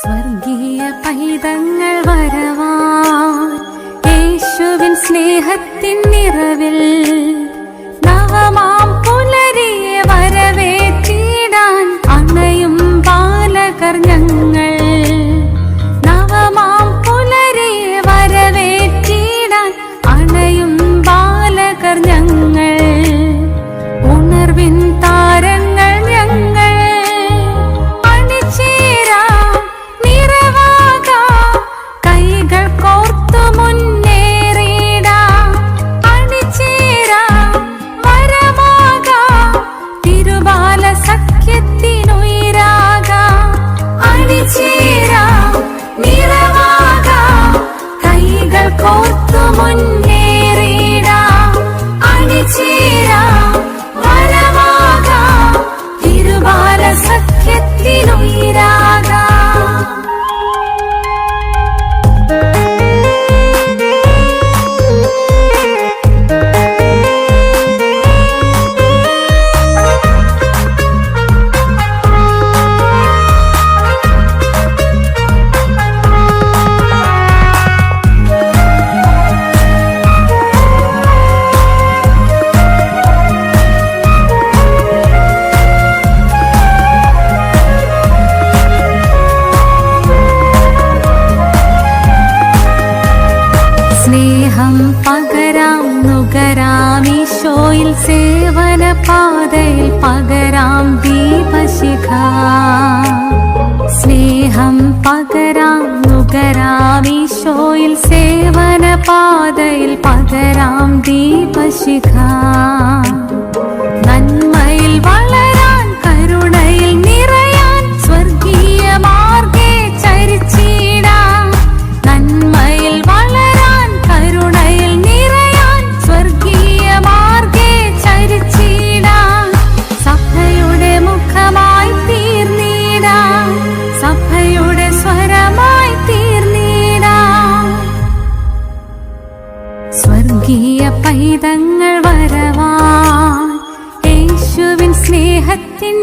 സ്വർഗീയ പൈതങ്ങൾ വരവാൻ യേശുവിൻ സ്നേഹത്തിൻ നിറവിൽ കോർത്തു മുന്നേറിടാം. അണിചേരാം സ്നേഹം പകരാം നുകരാം. ഈശോയിൽ സേവന പാതയിൽ പകരാം ദീപശിഖ. സ്നേഹം പകരാം നുകരാം. ഈശോയിൽ സേവന പാതയിൽ പകരാം ദീപശിഖ. സ്വർഗീയ പൈതങ്ങൾ വരവാൻ യേശുവിൻ സ്നേഹത്തിൻ